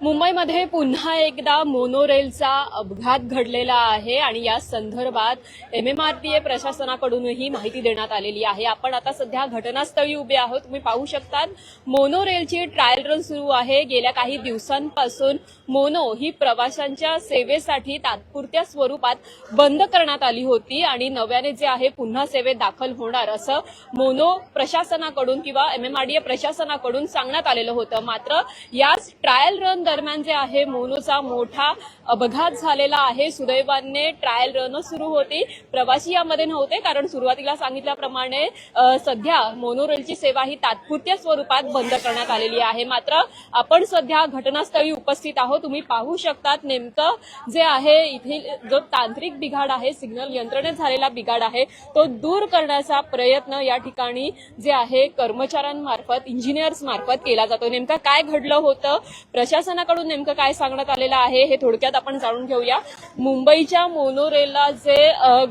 मुंबईमध्ये पुन्हा एकदा मोनोरेलचा अपघात घडलेला आहे आणि या संदर्भात M M R T A प्रशासनाकडूनही माहिती देण्यात आलेली आहे. आपण आता सध्या घटनास्थळी उभे आहोत. तुम्ही पाहू शकतात मोनोरेलची ट्रायल रन सुरू आहे. गेल्या काही दिवसांपासून मोनो ही प्रवाशांच्या सेवेसाठी तात्पुरत्या स्वरूपात बंद करण्यात आली होती आणि नव्याने जे आहे पुन्हा सेवेत दाखल होणार असं मोनो प्रशासनाकडून किंवा M M R D A प्रशासनाकडून सांगण्यात आलेलं होतं. मात्र याच ट्रायल रन दरम्यान जे आहे मोनूचा मोठा अपघात झालेला आहे. सुदैवाने ट्रायल रन सुरू होती. प्रवासी यामध्ये नव्हते कारण सुरुवातीला सांगितल्याप्रमाणे सध्या मोनो रेलची सेवा ही तात्पुरत्या स्वरूपात बंद करण्यात आलेली आहे. मात्र आपण सध्या घटनास्थळी उपस्थित आहोत. तुम्ही पाहू शकतात नेमकं जे आहे इथे जो तांत्रिक बिघाड आहे सिग्नल यंत्रणेत झालेला बिघाड आहे तो दूर करण्याचा प्रयत्न या ठिकाणी जे आहे कर्मचाऱ्यांमार्फत इंजिनियर्स मार्फत केला जातो. नेमकं काय घडलं होतं? प्रशासन प्रशासनाकडून नेमकं काय सांगण्यात आलेलं आहे हे थोडक्यात आपण जाणून घेऊया. मुंबईच्या मोनोरेलला जे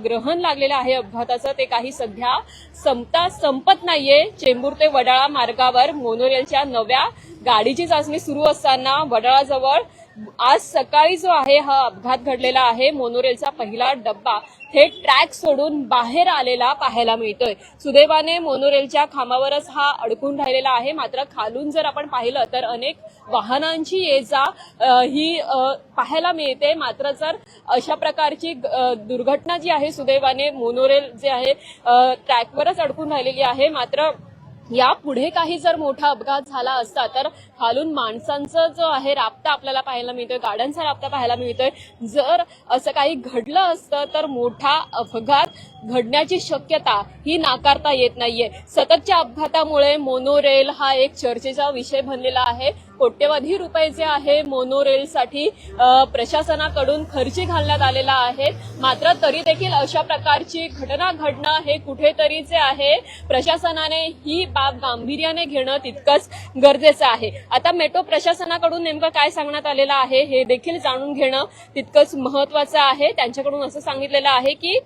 ग्रहण लागलेलं आहे अपघाताचं ते काही सध्या संपता संपत नाहीये. चेंबूर ते वडाळा मार्गावर मोनोरेलच्या नव्या गाडीची चाचणी सुरू असताना वडाळाजवळ आज सकाळी जो आहे हा अपघात घडलेला आहे मोनोरेलचा पहिला डब्बा थेट ट्रॅक सोडून बाहेर आलेला पाहायला मिळतोय. सुदैवाने मोनोरेलच्या खांबावरच हा अडकून राहिलेला आहे. मात्र खालून जर आपण पाहिलं तर अनेक वाहनांची ये जा ही पाहायला मिळते. मात्र जर अशा प्रकारची दुर्घटना जी आहे सुदैवाने मोनोरेल जे आहे ट्रॅकवरच अडकून राहिलेली आहे. मात्र यापुढे काही जर मोठा अपघात झाला असता तर खालून माणसांचं जो आहे राबता आपल्याला पाहायला मिळतोय गाड्यांचा राबता पाहायला मिळतोय. जर असं काही घडलं असतं तर मोठा अपघात घडण्याची शक्यता ही नाकारता येत नाहीये. सततच्या अपघातामुळे मोनोरेल हा एक चर्चेचा विषय बनलेला आहे. कोट्यवधी रुपये जे आहे मोनोरेलसाठी प्रशासनाकडून खर्ची घालण्यात आलेला आहे. मात्र तरी देखील अशा प्रकारची घटना घडणं हे कुठेतरी जे आहे प्रशासनाने ही बाब गांभीर्याने घेणं तितकंच गरजेचं आहे. आता मेट्रो प्रशासनाकडून नेमकं काय सांगण्यात आलेलं आहे हे देखील जाणून घेणं तितकंच महत्वाचं आहे. त्यांच्याकडून असं सांगितलेलं आहे की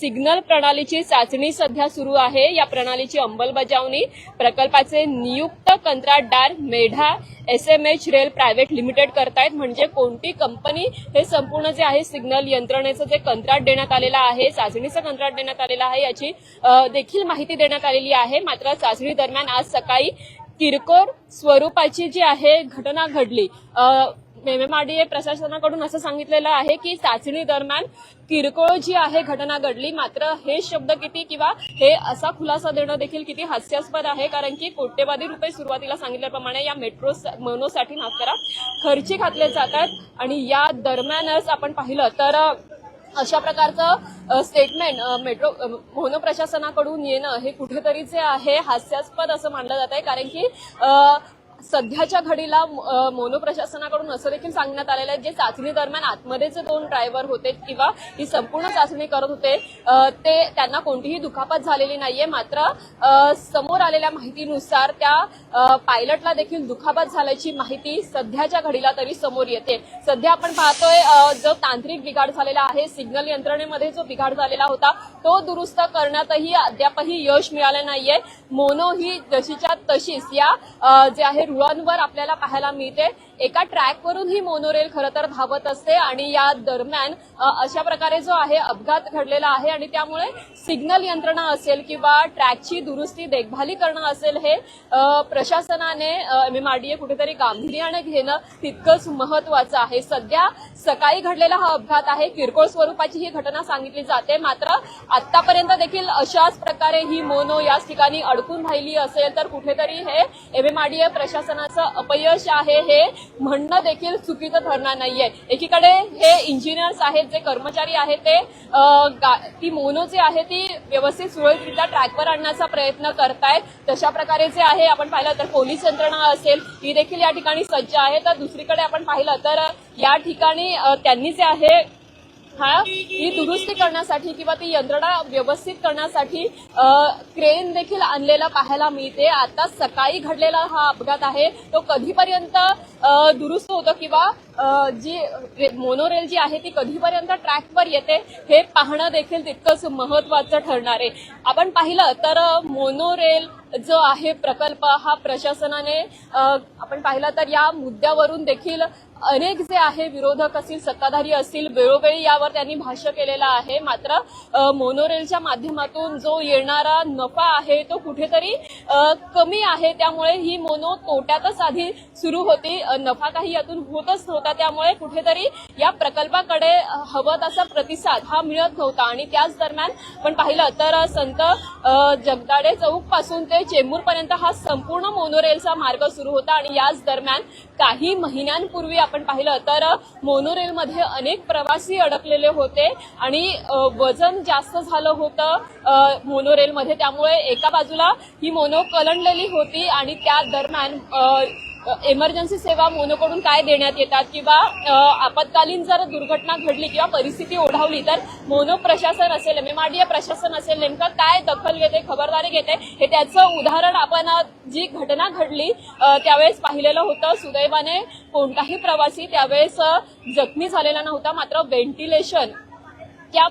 सिग्नल प्रणालीची चाचणी सध्या सुरू आहे. या प्रणालीची अंमलबजावणी प्रकल्पाचे नियुक्त कंत्राटदार Medha S M H rail private limited करतायत. म्हणजे कोणती कंपनी हे संपूर्ण जे आहे सिग्नल यंत्रणेचं जे कंत्राट देण्यात आलेलं आहे चाचणीचं कंत्राट देण्यात आलेलं आहे याची देखील माहिती देण्यात आलेली आहे. मात्र चाचणी दरम्यान आज सकाळी किरकोळ स्वरूपाची जी आहे घटना घडली. एमएमआरडीए प्रशासनाकडून असं सांगितलेलं आहे की चाचणी दरम्यान किरकोळ जी आहे घटना घडली मात्र हे शब्द किती किंवा हे असा खुलासा देणं देखील किती हास्यास्पद आहे कारण की कोट्यवधी रुपये सुरुवातीला सांगितल्याप्रमाणे या मेट्रो मोनोसाठी माफ करा खर्ची घातले जातात आणि या दरम्यानच आपण पाहिलं तर अशा प्रकारचं स्टेटमेंट मेट्रो अ, मोनो प्रशासनाकडून येणं हे कुठेतरी जे आहे हास्यास्पद असं मानलं जात आहे कारण की सध्याच्या घडीला मोनो प्रशासनाकडून असं देखील सांगण्यात आलेलं आहे जे चाचणी दरम्यान आतमध्ये दोन ड्रायव्हर होते किंवा ही संपूर्ण चाचणी करत होते ते त्यांना कोणतीही दुखापत झालेली नाहीये. मात्र समोर आलेल्या माहितीनुसार त्या पायलटला देखील दुखापत झाल्याची माहिती सध्याच्या घडीला तरी समोर येते. सध्या आपण पाहतोय जो तांत्रिक बिघाड झालेला आहे सिग्नल यंत्रणेमध्ये जो बिघाड झालेला होता तो दुरुस्त करण्यातही अद्यापही यश मिळालं नाहीये. मोनो ही जशीच्या तशीच या जे आहे रुळांवर आपल्याला पाहायला मिळते. एका ट्रॅकवरून ही मोनोरेल खरं तर धावत असते आणि या दरम्यान अशा प्रकारे जो आहे अपघात घडलेला आहे आणि त्यामुळे सिग्नल यंत्रणा असेल किंवा ट्रॅकची दुरुस्ती देखभाली करणं असेल हे अ, प्रशासनाने एमएमआरडीए कुठेतरी गांभीर्याने घेणं तितकंच महत्वाचं आहे. सध्या सकाळी घडलेला हा अपघात आहे. किरकोळ स्वरूपाची ही घटना सांगितली जाते. मात्र आतापर्यंत देखील अशाच प्रकारे ही मोनो याच ठिकाणी अडकून राहिली असेल तर कुठेतरी हे एमएमआरडीए प्रशासनाचं अपयश आहे हे म्हणणं देखील चुकीचं ठरणार नाहीये. एकीकडे हे इंजिनियर्स आहेत जे कर्मचारी आहेत ते गा- ती मोनो जी आहे ती व्यवस्थित सुरळीतरित्या ट्रॅकवर आणण्याचा प्रयत्न करतायत. तशा प्रकारे जे आहे आपण पाहिलं तर पोलीस यंत्रणा असेल ही देखील या ठिकाणी सज्ज आहे. तर दुसरीकडे आपण पाहिलं तर या ठिकाणी त्यांनी जे आहे हा ही दुरुस्ती करण्यासाठी किंवा ती यंत्रणा व्यवस्थित करण्यासाठी क्रेन देखील आणलेला पाहायला मिळते. आता सकाळी घडलेला हा अपघात आहे. तो कधीपर्यंत दुरुस्त होतो किंवा जी मोनोरेल जी आहे ती कधीपर्यंत ट्रॅकवर येते हे पाहणं देखील तितकंच महत्वाचं ठरणार आहे. आपण पाहिलं तर मोनोरेल जो आहे प्रकल्प हा प्रशासनाने आपण पाहिलं तर या मुद्द्यावरून देखील अनेक जे आहे विरोधक असतील सत्ताधारी असतील वेळोवेळी यावर त्यांनी भाष्य केलेलं आहे. मात्र मोनोरेलच्या माध्यमातून जो येणारा नफा आहे तो कुठेतरी कमी आहे. त्यामुळे ही मोनो तोट्यातच आधी सुरू होती. नफा काही यातून होतच नव्हता. त्यामुळे कुठेतरी या प्रकल्पाकडे हवं तसा प्रतिसाद हा मिळत नव्हता. आणि त्याच दरम्यान पण पाहिलं तर संत जगदाडे चौकपासून ते चेंबूरपर्यंत हा संपूर्ण मोनोरेलचा मार्ग सुरू होता. आणि याच दरम्यान काही महिन्यांपूर्वी आपण पाहिलं तर मोनोरेलमध्ये अनेक प्रवासी अडकलेले होते आणि वजन जास्त झालं होतं मोनोरेलमध्ये त्यामुळे एका बाजूला ही मोनो कलंडलेली होती आणि त्या दरम्यान इमर्जन्सी सेवा मोनोकडून काय देण्यात येतात किंवा आपत्कालीन जर दुर्घटना घडली किंवा परिस्थिती ओढावली तर मोनो प्रशासन असेल एमएमआरडीए प्रशासन असेल नेमकं काय दखल घेते खबरदारी घेते हे त्याचं उदाहरण आपण जी घटना घडली त्यावेळेस पाहिलेलं होतं. सुदैवाने कोणताही प्रवासी त्यावेळेस जखमी झालेला नव्हता मात्र व्हेंटिलेशन त्या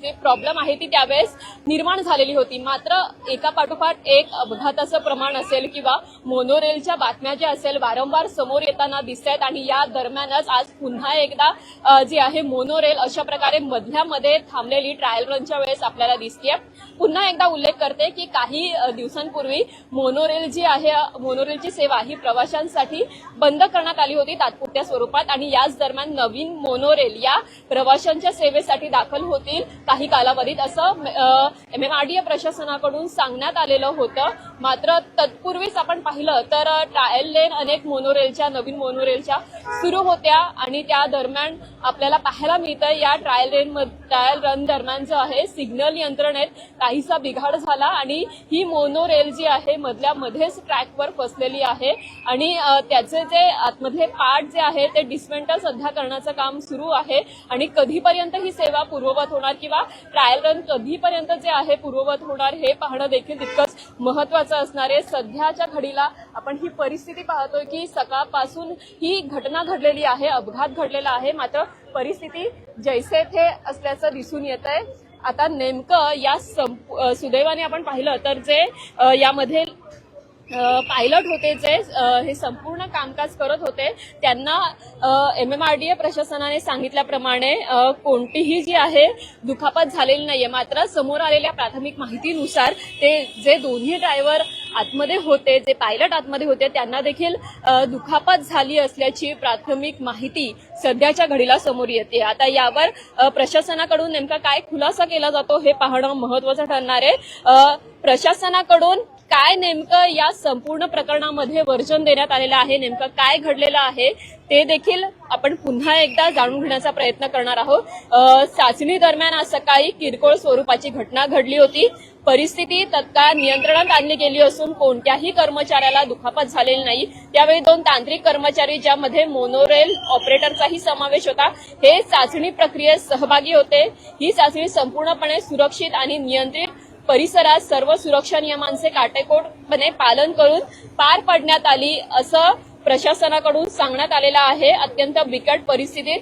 जे प्रॉब्लेम आहे ती त्यावेळेस निर्माण झालेली होती. मात्र एका पाठोपाठ एक अपघाताचं प्रमाण असेल किंवा मोनोरेलच्या बातम्या ज्या असेल वारंवार समोर येताना दिसत आहेत आणि या दरम्यानच आज पुन्हा एकदा जी आहे मोनोरेल अशा प्रकारे मधल्यामध्ये थांबलेली ट्रायल रनच्या वेळेस आपल्याला दिसतीये. पुन्हा एकदा उल्लेख करते की काही दिवसांपूर्वी मोनोरेल जी आहे मोनोरेलची सेवा ही प्रवाशांसाठी बंद करण्यात आली होती तात्पुरत्या स्वरूपात आणि याच दरम्यान नवीन मोनोरेल या प्रवाशांच्या सेवेसाठी दाखल होतील काही कालावधीत. असं एमएमआरडीए प्रशासनाकडून सांगण्यात आलेलं होतं. मात्र तत्पूर्वीच आपण पाहिलं तर ट्रायल लेन अनेक मोनोरेलच्या नवीन मोनोरेलच्या सुरू होत्या आणि त्या दरम्यान आपल्याला पाहायला मिळतं या ट्रायल रेन ट्रायल रन दरम्यान जो आहे सिग्नल यंत्रणेत काहीसा बिघाड झाला आणि ही मोनोरेल जी आहे मधल्या मध्येच ट्रॅकवर फसलेली आहे. आणि त्याचे जे आतमधले पार्ट जे आहे ते डिस्मेंटल सध्या करण्याचं काम सुरू आहे. आणि कधीपर्यंत ही सेवा पूर्ववत होणार किंवा ट्रायल रन कधीपर्यंत जे आहे पूर्ववत होणार हे पाहणं देखील तितकंच महत्वाचं असणार आहे. सध्याच्या घडीला आपण ही परिस्थिती पाहतोय की सकाळपासून ही घटना घडलेली आहे अपघात घडलेला आहे. मात्र परिस्थिती जैसे थे असल्याचं दिसून येत आहे आता नेमकं या संप सुदैवाने आपण पाहिलं तर जे यामध्ये पायलट होते जे हे संपूर्ण कामकाज करत होते त्यांना M M R D A प्रशासनाने सांगितल्याप्रमाणे कोणतीही जी आहे दुखापत झालेली नाहीये. मात्र समोर आलेल्या प्राथमिक माहितीनुसार ते जे दोन्ही ड्रायव्हर आतमध्ये होते जे पायलट आतमध्ये होते त्यांना देखील दुखापत झाली असल्याची प्राथमिक माहिती सध्याच्या घडीला समोर येते. आता यावर प्रशासनाकडून नेमका काय खुलासा केला जातो हे पाहणं महत्वाचं ठरणार आहे. प्रशासनाकडून काय नेमकं या संपूर्ण प्रकरणामध्ये वर्जन देण्यात आलेलं आहे नेमकं काय घडलेलं आहे ते देखील आपण पुन्हा एकदा जाणून घेण्याचा प्रयत्न करणार आहोत. चाचणी दरम्यान आज सकाळी किरकोळ स्वरूपाची घटना घडली होती. परिस्थिती तत्काळ नियंत्रणात आणली गेली असून कोणत्याही कर्मचाऱ्याला दुखापत झालेली नाही. त्यावेळी दोन तांत्रिक कर्मचारी ज्यामध्ये मोनोरेल ऑपरेटरचाही समावेश होता हे चाचणी प्रक्रियेत सहभागी होते. ही चाचणी संपूर्णपणे सुरक्षित आणि नियंत्रित परिसरात सर्व सुरक्षा नियमांचे काटेकोरपणे पालन करून पार पाडण्यात आली असं प्रशासनाकडून सांगण्यात आलेलं आहे. अत्यंत बिकट परिस्थितीत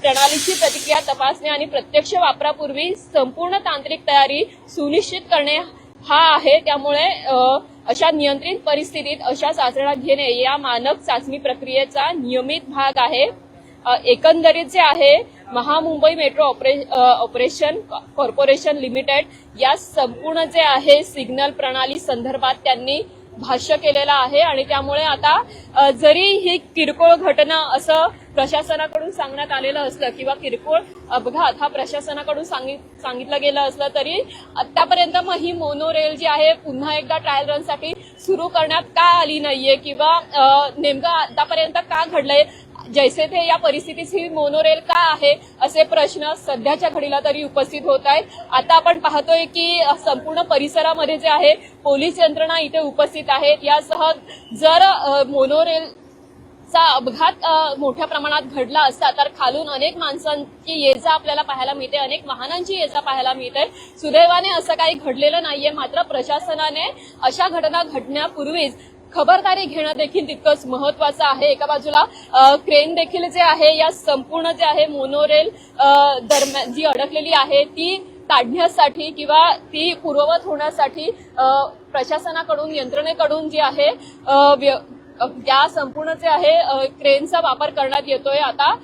प्रणालीची प्रतिक्रिया तपासणे आणि प्रत्यक्ष वापरापूर्वी संपूर्ण तांत्रिक तयारी सुनिश्चित करणे हा आहे. त्यामुळे अशा नियंत्रित परिस्थितीत अशा चाचण्या घेणे या मानक चाचणी प्रक्रियेचा नियमित भाग आहे. एकंदरीत जे आहे Mahamumbai metro opera- operation corporation limited या संपूर्ण जे आहे सिग्नल प्रणाली संदर्भात त्यांनी भाष्य केलेलं आहे आणि त्यामुळे आता जरी ही किरकोळ घटना असं प्रशासनाकडून सांगण्यात आलेलं असलं किंवा किरकोळ अपघात हा प्रशासनाकडून सांगित- सांगितलं गेलं असलं तरी आतापर्यंत मग ही मोनोरेल जी आहे पुन्हा एकदा ट्रायल रनसाठी सुरू करण्यात का आली नाहीये किंवा नेमकं आतापर्यंत का घडलंय जैसे थे या परिस्थितीत ही मोनोरेल का आहे असे प्रश्न सध्याच्या घडीला तरी उपस्थित होत आहेत. आता आपण पाहतोय की संपूर्ण परिसरामध्ये जे आहे पोलीस यंत्रणा इथे उपस्थित आहेत. यासह जर मोनोरेल चा अपघात मोठ्या प्रमाणात घडला असता तर खालून अनेक माणसांची ये जा आपल्याला पाहायला मिळते अनेक वाहनांची ये जा पाहायला मिळते. सुदैवाने असं काही घडलेलं नाहीये मात्र प्रशासनाने अशा घटना घडण्यापूर्वीच खबरदारी घेणं देखील तितकंच महत्वाचं आहे. एका बाजूला क्रेन देखील जे आहे या संपूर्ण जे आहे मोनोरेल दरम्यान जी अडकलेली आहे ती काढण्यासाठी किंवा ती पूर्ववत होण्यासाठी प्रशासनाकडून यंत्रणेकडून जी आहे व्य- या संपूर्ण जे आहे क्रेनचा वापर करण्यात येतोय. आता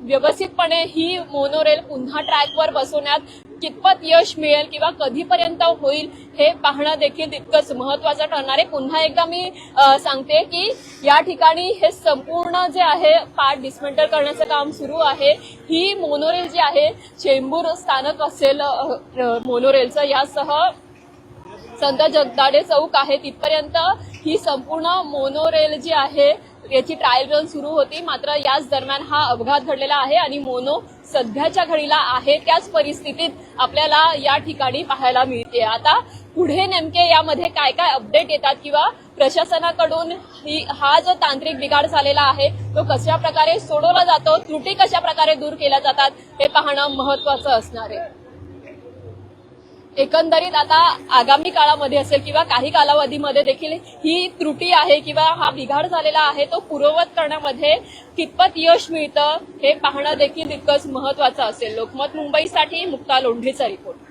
व्यवस्थितपणे ही मोनोरेल पुन्हा ट्रॅकवर बसवण्यात कितपत यश मिळेल किंवा कधीपर्यंत होईल हे पाहणं देखील तितकंच महत्वाचं ठरणार आहे. पुन्हा एकदा मी सांगते की या ठिकाणी हे संपूर्ण जे आहे पार्ट डिस्मेंटल करण्याचं काम सुरू आहे. ही मोनोरेल जी आहे चेंबूर स्थानक असेल मोनोरेलचं यासह संत जगदाडे चौक आहे. तिथपर्यंत ही संपूर्ण मोनोरेल जी आहे याची ट्रायल रन सुरू होती. मात्र याच दरम्यान हा अपघात घडलेला आहे आणि मोनो सध्याच्या घडीला आहे. त्याच परिस्थितीत आपल्याला या ठिकाणी पाहायला मिळते. आता पुढे नेमके यामध्ये काय काय अपडेट येतात किंवा प्रशासनाकडून ही हा जो तांत्रिक बिघाड झालेला आहे तो कशा प्रकारे सोडवला जातो त्रुटी कशा प्रकारे दूर केल्या जातात हे पाहणं महत्वाचं असणार आहे. एकंदरीत आता आगामी काळामध्ये असेल किंवा काही कालावधीमध्ये देखील ही त्रुटी आहे किंवा हा बिघाड झालेला आहे तो पूर्ववत करण्यामध्ये कितपत यश मिळतं हे पाहणं देखील तितकंच महत्वाचं असेल. लोकमत मुंबईसाठी मुक्ता लोंढेचा रिपोर्ट